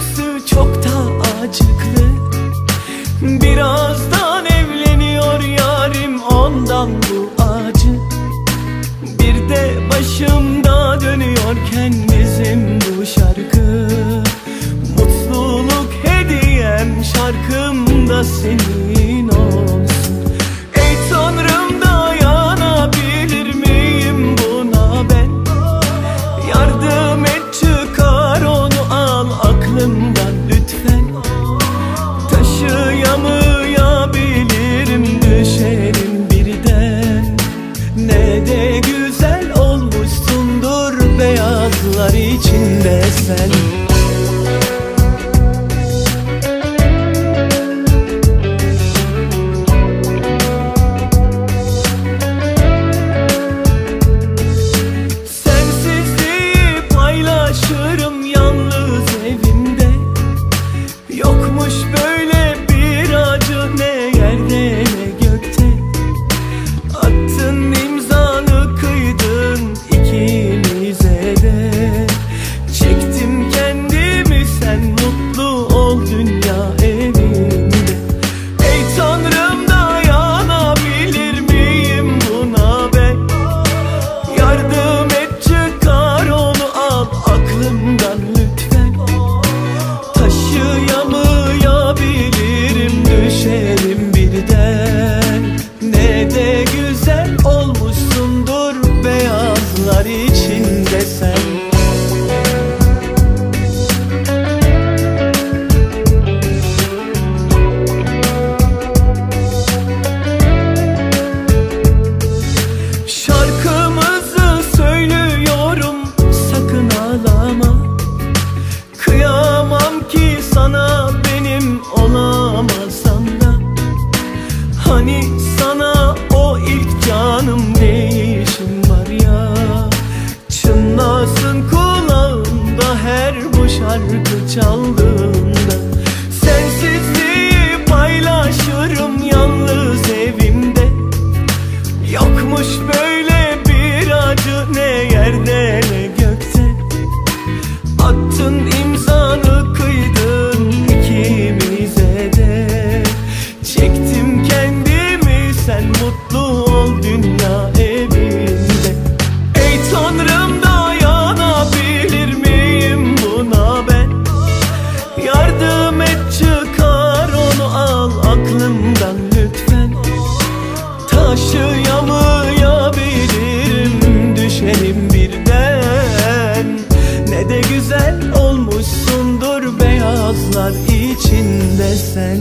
yüzü çok da acıklı. Birazdan evleniyor yarim ondan bu acı. Bir de başımda dönüyorken bizim bu şarkı. Mutluluk hediyem şarkımda senin. Sırlar içinde sen Hani sana o ilk canımdı sazlar içinde sen.